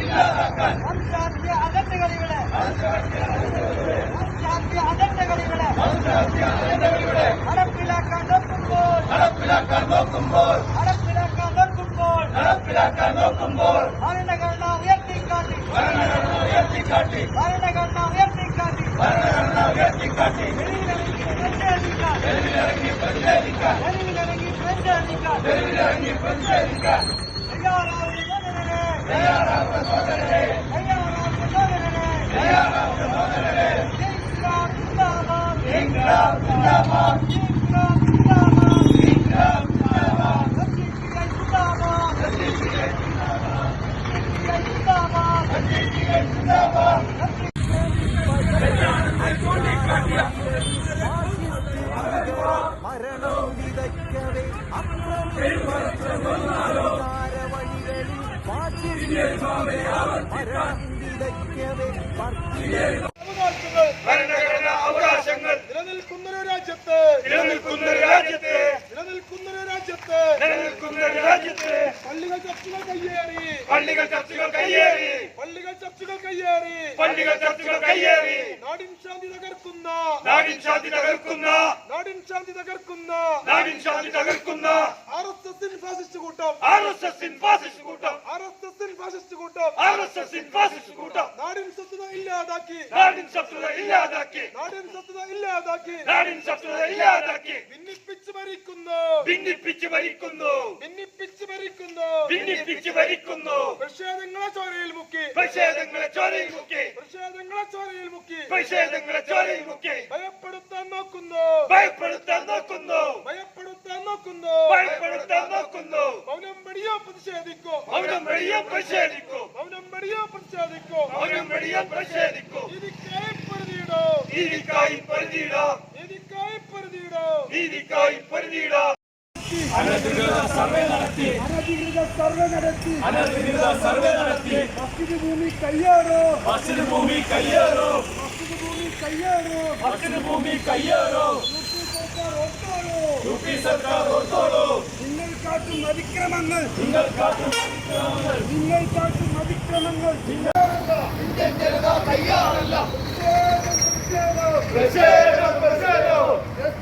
இல்லாதாக்கள் அதட்டுகளை விட அதட்டுகளை விட அடப்பிலாக்கா நோக்கும் போல் அடப்பிலாக்கா நோக்கும் போல் அடப்பிலாக்கா நோக்கும் போல் அடப்பிலாக்கா நோக்கும் போல் மரணகண்ணா உயர்த்தி வெளியில் இறங்கி பிரச்சனை வெளியில் இறங்கி பிரச்சனை வெளியில் இறங்கி Mày ra nó ഭരണഘടന അവകാശങ്ങൾ നിലനിൽക്കുന്ന രാജ്യത്ത് നിലനിൽക്കുന്ന രാജ്യത്ത് നിലനിൽക്കുന്ന രാജ്യത്ത് നിലനിൽക്കുന്ന രാജ്യത്ത് പള്ളികൾ ചർച്ചുകൾ കയ്യേറി പള്ളികൾ ചർച്ചകൾ കയ്യേറി പള്ളികൾ ചർച്ചുകൾ കയ്യേറി പള്ളികൾ ചർച്ചകൾ കയ്യേറി നാടിൻ ശാന്തി തകർക്കുന്ന നാടിൻ ശാന്തി തകർക്കുന്ന നാടിൻ ശാന്തി തകർക്കുന്ന നാടിൻ ശാന്തി തകർക്കുന്ന എസ് ഫാസിസ്റ്റ് കൂട്ടം. ആർ എസ് ഫാസിസ്റ്റ് കൂട്ടം. ആർ എസ് ഫാസിസ്റ്റ് കൂട്ടം. ആർ എസ് ഫാസിസ്റ്റ് കൂട്ടം. നാടിൻ സ്വത്തുത ഇല്ലാതാക്കി. നാടിൻ ശത്രുത ഇല്ലാതാക്കി. നാടിൻ സ്വത്തുത ഇല്ലാതാക്കി. നാടിൻ ശത്രുത ഇല്ലാതാക്കി. ഭിന്നിപ്പിച്ച് ഭരിക്കുന്നു. ഭിന്നിപ്പിച്ച് ഭരിക്കുന്നു. ഭിന്നിപ്പിച്ച് ഭരിക്കുന്നു. ഭിന്നിപ്പിച്ച് ഭരിക്കുന്നു. പ്രതിഷേധങ്ങളെ ചോരയിൽ മുക്കി. പ്രതിഷേധങ്ങളെ ചോരയിൽ മുക്കി. പ്രതിഷേധങ്ങളെ ചോരയിൽ മുക്കി. പ്രതിഷേധങ്ങളെ ചോരയിൽ മുക്കി. ഭയപ്പെടുത്താൻ നോക്കുന്നു. ഭയപ്പെടുത്താൻ നോക്കുന്നു. നോക്കുന്നു. മൗനം വെടിയോ പ്രതിഷേധിക്കോ. മൗനം വെടിയാൻ പ്രതിഷേധിക്കൂ. മൗനം വെടിയോ പ്രതിഷേധിക്കോ. മൗനം വെടിയാൻ പ്രതിഷേധിക്കൂ. നീതിക്കായി പൊരുതിയിടോ. നീതിക്കായി പൊരുതിയിടാം. നീതിക്കായി പൊരുതിയിടോ. നീതിക്കായി പൊരുതിയിടാം. അനധികൃത സർവേ നടത്തി. അനധികൃത സർവേ നടത്തി. മസ്ജിദ് ഭൂമി കയ്യേറോ. മസ്ജിദ് ഭൂമി കയ്യേറോ. മസ്ജിദ് ഭൂമി കയ്യേറോ. മസ്ജിദ് ഭൂമി കയ്യേറോ. യു പി സർക്കാർ ഓർത്തോളൂ. യു പി സർക്കാർ കാട്ടും അതിക്രമങ്ങൾ. നിങ്ങൾ കാട്ടും അതിക്രമങ്ങൾ. പ്രതിഷേധം പ്രതിഷേധം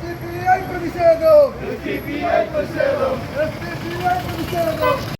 ഡി പി ഐ പ്രതിഷേധം. പ്രതിഷേധം എസ് ഡി പി ഐ പ്രതിഷേധം.